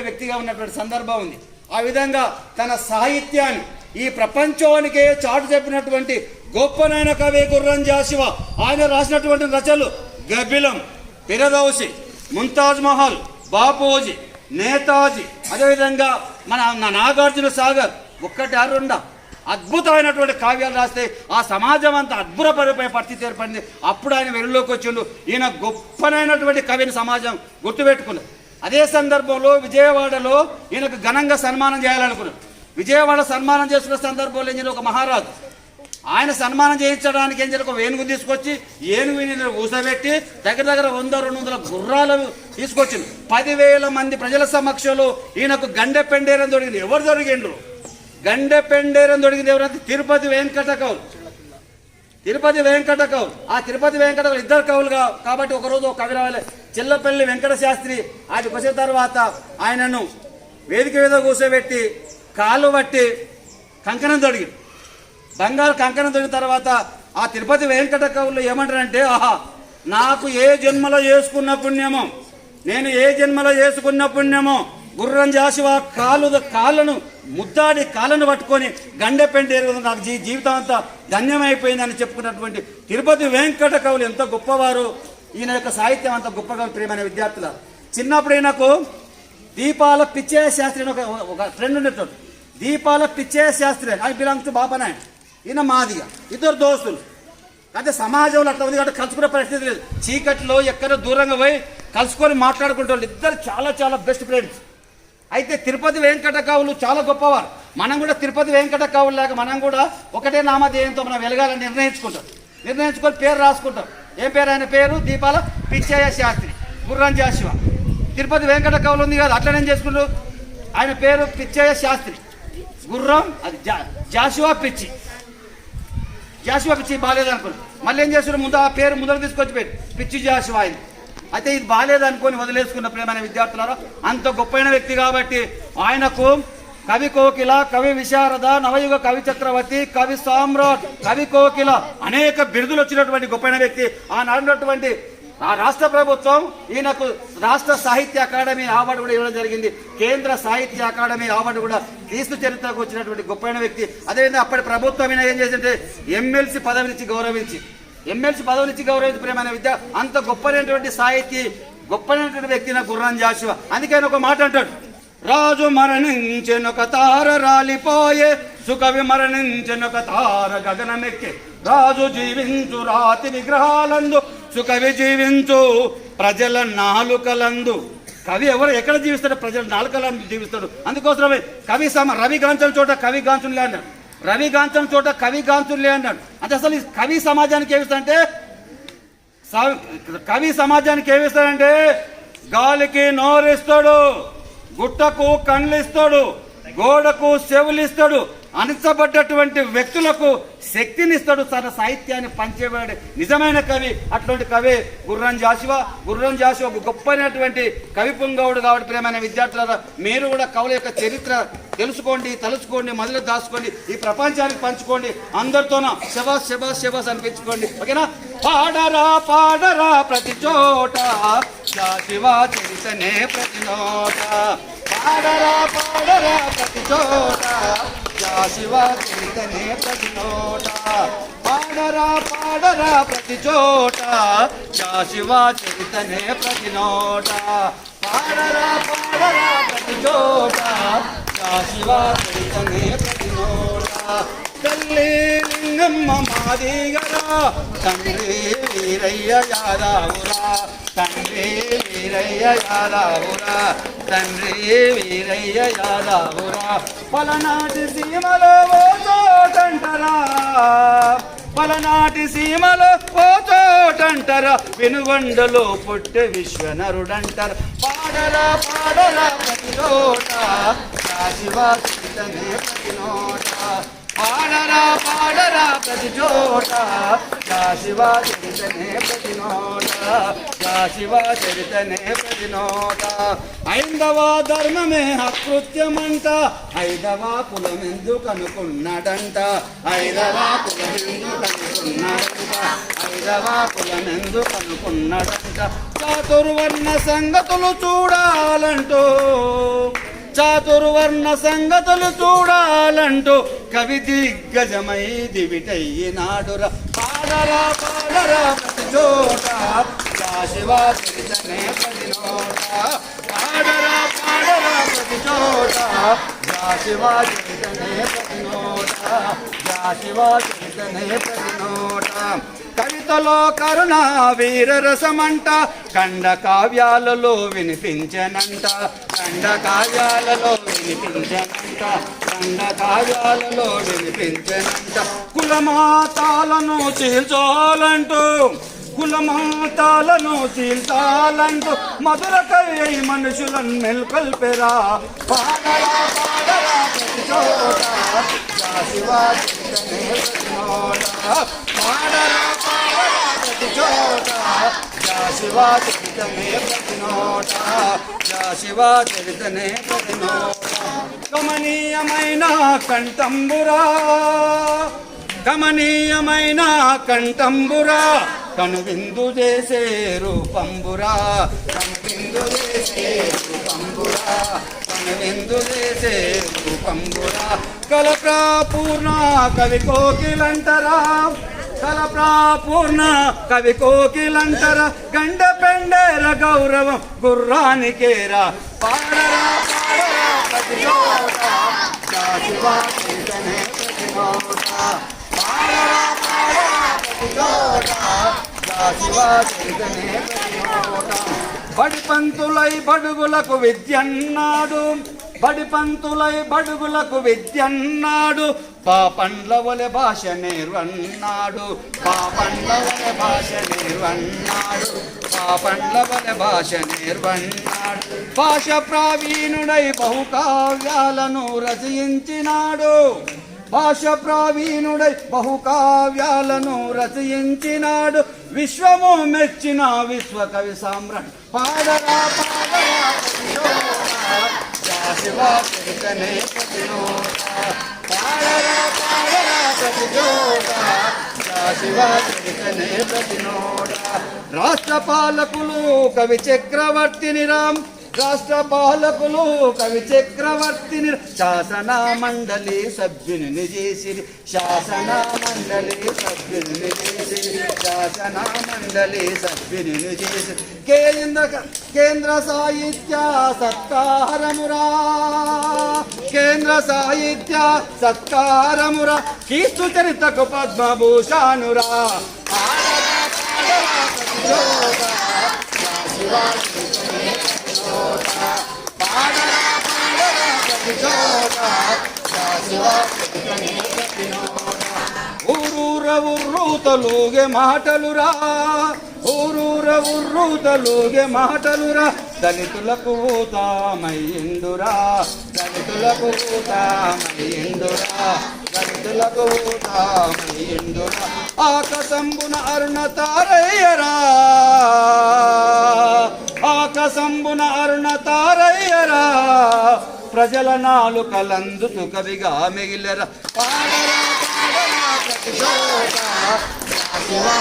వ్యక్తిగా ఉన్నటువంటి సందర్భం ఉంది. ఆ విధంగా తన సాహిత్యాన్ని ఈ ప్రపంచానికే చాటు చెప్పినటువంటి గొప్పనైన కవి గుర్రం జాసివ ఆయన రాసినటువంటి రచనలు గబిలం పిరదౌసి ముంతాజ్ మహల్ బాపూజీ నేతాజీ అదేవిధంగా మన నా- నాగార్జున సాగర్ ఒక్కటి ఆరుండ అద్భుతమైనటువంటి కావ్యాలు రాస్తే ఆ సమాజం అంతా అద్భుతపడిపోయే పరిస్థితి ఏర్పడింది. అప్పుడు ఆయన వెలుగులోకి వచ్చిండు. ఈయన గొప్పనైనటువంటి కవిని సమాజం గుర్తుపెట్టుకున్నది అదే సందర్భంలో విజయవాడలో ఈయనకు ఘనంగా సన్మానం చేయాలనుకున్నాడు విజయవాడ సన్మానం చేసుకున్న సందర్భంలో ఈయన ఒక మహారాజు. ఆయన సన్మానం చేయించడానికి ఏం చేయాలి? ఒక ఏనుగు తీసుకొచ్చి ఏనుగుని ఊసబెట్టి దగ్గర దగ్గర వంద రెండు వందల గుర్రాలు తీసుకొచ్చింది పదివేల మంది ప్రజల సమక్షంలో ఈయనకు గండె పెండేరం దొరికింది. ఎవరు దొరికిండ్రు? గండె పెండేరం దొరికింది ఎవరంటే తిరుపతి వెంకట కౌలు తిరుపతి వెంకట కవులు ఆ తిరుపతి వెంకట ఇద్దరు కవులుగా కాబట్టి ఒకరోజు ఒక కవి రావాలి. చిల్లపల్లి వెంకట శాస్త్రి ఆయనకు వచ్చిన తర్వాత ఆయనను వేదిక మీద కూర్చోబెట్టి కాళ్ళు పట్టి కంకణం తొడిగి బంగారు కంకణం తొడిగిన తర్వాత ఆ తిరుపతి వెంకట కవులు ఏమంటారంటే ఆహా నాకు ఏ జన్మలో చేసుకున్న పుణ్యమో నేను ఏ జన్మలో చేసుకున్న పుణ్యమో గుర్రం జాసి ఆ కాళ్ళు కాళ్ళను ముద్దాడి కాళ్ళను పట్టుకొని గండె పెండేరు నాకు జీ జీవితం అంతా ధన్యమైపోయిందని చెప్పుకున్నటువంటి తిరుపతి వెంకట కవులు ఎంత గొప్పవారు. ఈయన యొక్క సాహిత్యం అంత గొప్పగా ప్రియమైన విద్యార్థుల. చిన్నప్పుడు నాకు దీపాల పిచ్చయ్య శాస్త్రి అని ఒక ఒక ఫ్రెండ్ ఉండేటోడు. దీపాల పిచ్చయ్య శాస్త్రి అని బిలాంగ్స్ టు బాబానాయ్ ఈయన మాదిగా ఇద్దరు దోస్తులు. అయితే సమాజంలో అట్లా ఉంది కాబట్టి కలుసుకునే పరిస్థితి లేదు. చీకట్లో ఎక్కడ దూరంగా పోయి కలుసుకొని మాట్లాడుకుంటే వాళ్ళు ఇద్దరు చాలా చాలా బెస్ట్ ఫ్రెండ్స్ అయితే తిరుపతి వెంకట కావులు చాలా గొప్పవారు. మనం కూడా తిరుపతి వెంకట కావులు లేక మనం కూడా ఒకటే నామధేయంతో మనం వెలగాలని నిర్ణయించుకుంటాం. నిర్ణయించుకొని పేరు రాసుకుంటాం. ఏం పేరు? ఆయన పేరు? దీపాల పిచ్చయ్య శాస్త్రి. గుర్రం జాశివ తిరుపతి వెంకట కవులు ఉంది కదా అట్లనేం చేసుకుంటూ ఆయన పేరు పిచ్చయ్య శాస్త్రి. గుర్రం? అది జా జాషువా పిచ్చి. జాషువా పిచ్చి బాగాలేదు మళ్ళీ ఏం చేస్తున్నారు ముందు ఆ పేరు ముందర తీసుకొచ్చి పేరు పిచ్చి జాషువా అయింది అయితే ఇది బాగాలేదనుకొని వదిలేసుకున్న ప్రేమైన విద్యార్థులారా అంత గొప్పైన వ్యక్తి కాబట్టి ఆయనకు కవి కోకిల కవి విశారద నవయుగ కవి చక్రవర్తి కవి సామ్రాట్ కవి కోకిల అనేక బిరుదులు వచ్చినటువంటి గొప్పైన వ్యక్తి. ఆ ఆ రాష్ట్ర ప్రభుత్వం ఈయనకు రాష్ట్ర సాహిత్య అకాడమీ అవార్డు కూడా ఇవ్వడం జరిగింది. కేంద్ర సాహిత్య అకాడమీ అవార్డు కూడా క్రీస్తు చరిత్రకు వచ్చినటువంటి గొప్పైన వ్యక్తి. అదేవిధంగా అప్పటి ప్రభుత్వం ఈయన ఏం చేసిందంటే ఎమ్మెల్సీ పదవినిచ్చి గౌరవించి ఎమ్మెల్సీ పదవినిచ్చి గౌరవించి ప్రేమైన విద్య అంత గొప్పనైనటువంటి సాహితీ గొప్పనైనటువంటి వ్యక్తి నా గుర్రం జాషువా. అందుకే ఒక మాట అంటాడు. రాజు మరణించెనొక తార రాలిపోయే సుకవి మరణించెనొక తార గగనమెక్కే. రాజు జీవించు రాతి విగ్రహాలందు సుఖవి జీవించు ప్రజల నాలుకలందు. కవి ఎవరు? ఎక్కడ జీవిస్తాడు? ప్రజల నాలుకలందు జీవిస్తాడు. అందుకోసమే కవి సమ రవి గాంచం చోట కవి గాంచులే అన్నాడు. రవి గాంచం చోట కవి గాంచులే అన్నాడు. అంటే అసలు ఈ కవి సమాజానికి ఏమిస్తాడంటే కవి సమాజానికి ఏమిస్తాడంటే గాలికి నోరిస్తాడు. గుట్టకు కళ్ళిస్తాడు గోడకు చెవులిస్తాడు. అణచబడ్డటువంటి వ్యక్తులకు శక్తినిస్తాడు తన సాహిత్యాన్ని పంచేవాడు. నిజమైన కవి అటువంటి కవి గుర్రం జాషువా. గుర్రం జాషువా ఒక గొప్పైనటువంటి కవి పుంగవుడు కాబట్టి ప్రేమైన విద్యార్థుల మీరు కూడా కవుల యొక్క చరిత్ర తెలుసుకోండి తలుచుకోండి మొదలు దాచుకోండి ఈ ప్రపంచానికి పంచుకోండి. అందరితోన శబాస్ శబాస్ శబాస్ అనిపించుకోండి. ఓకేనా? పాడరా పాడరా ప్రతి చోట. చరితనే ప్రతి నోట. పాడరా పాడరా ప్రతి చోట. జాతివా చరితనే ప్రతి నోట పాడరా పాడరా ప్రతి చోట. జాతివా చరితనే ప్రతి నోట పాడరా పాడరా ప్రతి చోట. జాతివా చరితనే ప్రతి నోట తల్లి లింగమ్మ మాదిగరా తండ్రి వీరయ్య యాదావురా. తండ్రి వీరయ్య యాదావురా. తండ్రి వీరయ్య యాదావురా. పలనాటి సీమలో ఓ చోటంటరా. పలనాటి సీమలో ఓ చోటంటరా. వెనుగొండలో పుట్టే విశ్వనరుడంటారు. పాడరా పాడరా ప్రతిలోట శివాసితనే పాడరా పాడరా ప్రతి చోట. శివ చరితనే ప్రతి నోట. శివ చరితనే ప్రతి నోట. ఐందవ ధర్మమే అకృత్యమంట. ఐదవ కులమెందు అనుకున్నాడంట. ఐదవ కులమెందు అనుకున్నాడంట. ఐదవ కులమెందు అనుకున్నాడంట. చాతుర్వర్ణ సంగతులు చూడాలంటూ. చాతుర్వర్ణ సంగతులు చూడాలంటూ కవి దిగ్గజమై దివిటయ్యినాడురా పాడరా పాడరా ప్రతి చోట. శివా ప్రతి నోట. పాడరా పాడరా ప్రతి చోట. శివా చరితనే ప్రతి నోట. శివా కవితలో కరుణ వీరరసమంట ఖండ కావ్యాలలో వినిపించనంట ఖండ కావ్యాలలో వినిపించనంట ఖండ కావ్యాలలో వినిపించనంట. కులమాతాలను చీల్చాలంటూ కులమాతాలను చీల్చాలంటూ మధుర కవి మనుషులను మెల్కొల్పెరా పాడరా పాడరా నోట గమనీయమైన కంఠంబురా గమనీయమైన కంఠంబురా కనువిందు చేసే రూపంబురా కనువిందు చేసే రూపంబురా కనువిందు చేసే రూపంబురా. కలప్రాపూర్ణ కవి కోకిలంటరా కలప్రాపూర్ణ కవి కోకిలంతర గండ పెండేర గౌరవం గుర్రానికేరా. పాడరా పాడరా శివా పాడరా పాడరా శివా బడి పంతులై బడుగులకు విద్యన్నాడు. బడి పంతులై బడుగులకు విద్యన్నాడు. పాపండ్ల వలె భాష నేర్వన్నాడు. పాపండ్ల వలె భాష నేర్వన్నాడు. పాపండ్ల వలె భాష నేర్వన్నాడు. భాష ప్రావీణుడై బహుకావ్యాలను రచయించినాడు భాష ప్రావీణుడై బహుకావ్యాలను రచయించినాడు విశ్వము మెచ్చిన విశ్వకవి సామ్రాట్. పాడరా పాడరా శివా చరితనే రాష్ట్ర పాలకులు కవి చక్రవర్తిని రామ్ రాష్ట్ర పాలకులు కవి చక్రవర్తిని శాసన మండలి సభ్యుని చేసిరి శాసన మండలి సభ్యుని చేసిరి శాసన మండలి సభ్యుని చేసి కేంద్ర కేంద్ర సాహిత్య సత్కారమురా. కేంద్ర సాహిత్య సత్కారమురా. కీర్తు చరితకు పద్మభూషానురా. శివాజీ. ఊరూర ఉర్రూతలుగే మాటలురా ఊరూర ఉర్రూతలుగే మాటలురా దళితులకు ఊతామయ్యిందురా దళితులకు ఊతామయ్యిందురా దళితులకు ఊతామయ్యిందురా ఆకసంబున అరుణ తారయ్యరా ఆకసంబున అరుణ తారయ్యరా ప్రజల నాలుకలందుతు సుఖవిగా మిగిలరా పాడరా పాడరా ప్రతి చోట శివా